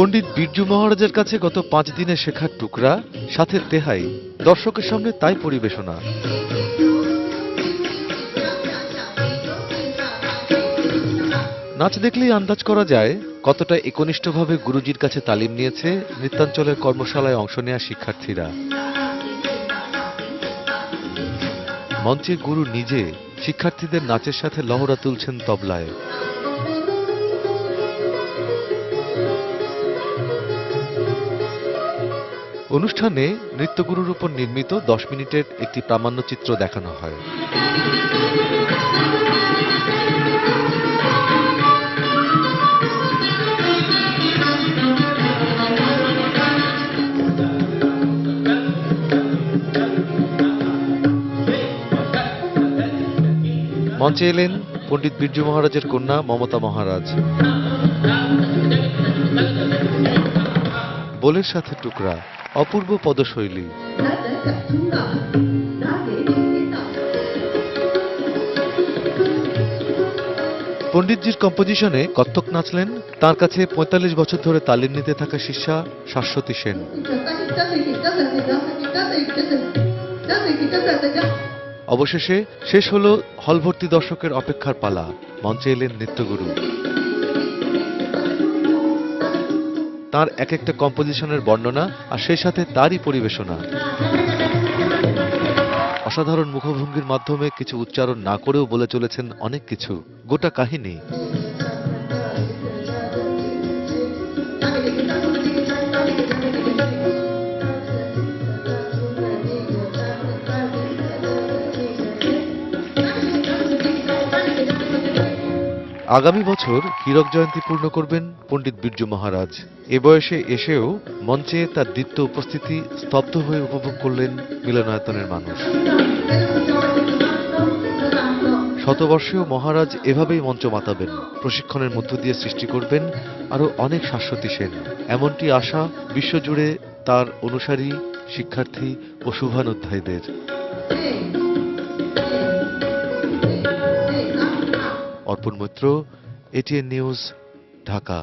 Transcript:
পণ্ডিত বিরজু মহারাজের কাছে গত পাঁচ দিনে শেখার টুকরা, সাথে তেহাই, দর্শকের সামনে তাই পরিবেশনা। নাচ দেখলেই আন্দাজ করা যায় কতটা একনিষ্ঠভাবে গুরুজির কাছে তালিম নিয়েছে নৃত্যাঞ্চলের কর্মশালায় অংশ নেওয়া শিক্ষার্থীরা। মঞ্চে গুরু নিজে শিক্ষার্থীদের নাচের সাথে লহরা তুলছেন তবলায়। অনুষ্ঠানে নৃত্যগুরুর উপর নির্মিত দশ মিনিটের একটি প্রামাণ্যচিত্র দেখানো হয়। মঞ্চে এলেন পণ্ডিত বিরজু মহারাজের কন্যা মমতা মহারাজ। বোলের সাথে টুকরা। অপূর্ব পদশৈলী। পণ্ডিতজির কম্পোজিশনে কত্থক নাচলেন, তার কাছে পঁয়তাল্লিশ বছর ধরে তালিম নিতে থাকা শিষ্যা শাশ্বতী সেন। অবশেষে শেষ হল হলভর্তি দর্শকের অপেক্ষার পালা, মঞ্চে এলেন নৃত্যগুরু। তার এক একটা কম্পোজিশনের বর্ণনা আর সেই সাথে তারই পরিবেশনা। অসাধারণ মুখভঙ্গির মাধ্যমে কিছু উচ্চারণ না করেও বলে চলেছেন অনেক কিছু। গোটা কাহিনী। আগামী বছর হীরক জয়ন্তী পূর্ণ করবেন পণ্ডিত বিরজু মহারাজ এ বয়সে এসেও মঞ্চে তার দীপ্ত উপস্থিতি স্তব্ধ হয়ে উপভোগ করলেন মিলনায়তনের মানুষ। শতবর্ষেও মহারাজ এভাবেই মঞ্চ মাতাবেন, প্রশিক্ষণের মধ্য দিয়ে সৃষ্টি করবেন আরও অনেক শাশ্বতী সেন। এমনটি আশা বিশ্বজুড়ে তার অনুসারী, শিক্ষার্থী ও শুভানুধ্যায়ীদের। অর্পণ মৈত্র, এটিএন নিউজ, ঢাকা।